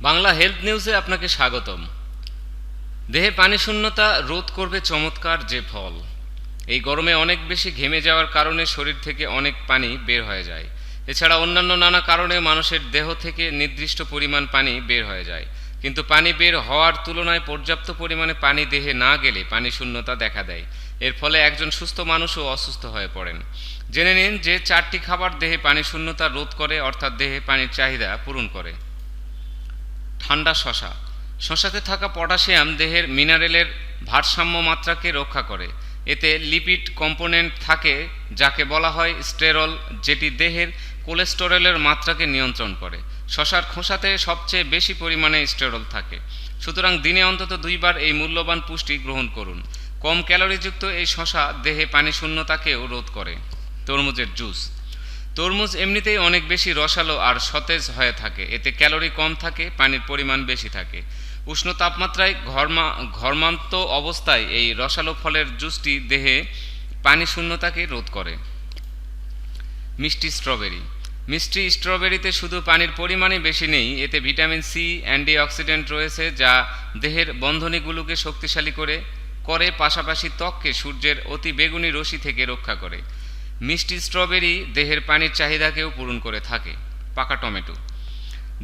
Bangla health নিউজে আপনাকে স্বাগতম। দেহে পানি শূন্যতা রোধ করবে চমৎকার যে ফল। এই গরমে অনেক বেশি ঘেমে যাওয়ার কারণে শরীর থেকে অনেক পানি বের হয়ে যায়। এছাড়া অন্যান্য নানা কারণে মানুষের দেহ থেকে নির্দিষ্ট পরিমাণ পানি বের হয়ে যায়। কিন্তু পানি বের হওয়ার তুলনায় পর্যাপ্ত পরিমাণে পানি দেহে না গেলে পানি শূন্যতা দেখা দেয়। এর ফলে একজন সুস্থ মানুষও অসুস্থ হয়ে পড়েন। জেনে নিন যে চারটি খাবার দেহে পানি শূন্যতা রোধ করে, অর্থাৎ দেহে পানির চাহিদা পূরণ করে। ঠান্ডা শশা। শশাতে থাকা পটাশিয়াম দেহের মিনারেলের ভারসাম্য মাত্রাকে রক্ষা করে। এতে লিপিড কম্পোনেন্ট থাকে, যাকে বলা হয় স্টেরল, যেটি দেহের কোলেস্টেরলের মাত্রাকে নিয়ন্ত্রণ করে। শশার খোসাতে সবচেয়ে বেশি পরিমাণে স্টেরল থাকে। সুতরাং দিনে অন্তত দুইবার এই মূল্যবান পুষ্টি গ্রহণ করুন। কম ক্যালোরিযুক্ত এই শশা দেহে পানি শূন্যতাকেও রোধ করে। তরমুজের জুস। তরমুজ এমনিতেই অনেক বেশি রসালো আর সতেজ হয়ে থাকে। এতে ক্যালোরি কম থাকে, পানির পরিমাণ বেশি থাকে। উষ্ণ তাপমাত্রায় ঘর্মা, ঘর্মান্ত অবস্থায় এই রসালো ফলের জুসটি দেহে পানি শূন্যতাকে রোধ করে। মিষ্টি স্ট্রবেরি। মিষ্টি স্ট্রবেরিতে শুধু পানির পরিমাণই বেশি নেই, এতে ভিটামিন সি অ্যান্টিঅক্সিডেন্ট রয়েছে যা দেহের বন্ধনীগুলোকে শক্তিশালী করে করে পাশাপাশি ত্বককে সূর্যের অতি বেগুনি রশ্মি থেকে রক্ষা করে। মিষ্টি স্ট্রবেরি দেহের পানির চাহিদাকেও পূরণ করে থাকে, পাকা টমেটো।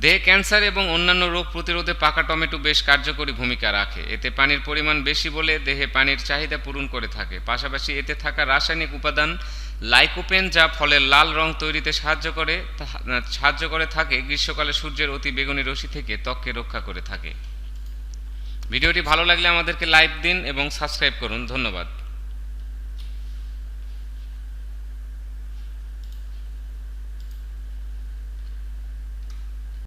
দেহে ক্যান্সার এবং অন্যান্য রোগ প্রতিরোধে পাকা টমেটো বেশ কার্যকরী ভূমিকা রাখে। এতে পানির পরিমাণ বেশি বলে দেহে পানির চাহিদা পূরণ করে থাকে। পাশাপাশি এতে থাকা রাসায়নিক উপাদান লাইকোপেন, যা ফলের লাল রং তৈরিতে সাহায্য করে সাহায্য করে থাকে, গ্রীষ্মকালে সূর্যের অতি বেগুনি রশ্মি থেকে ত্বককে রক্ষা করে থাকে। ভিডিওটি ভালো লাগলে আমাদেরকে লাইক দিন এবং সাবস্ক্রাইব করুন। ধন্যবাদ।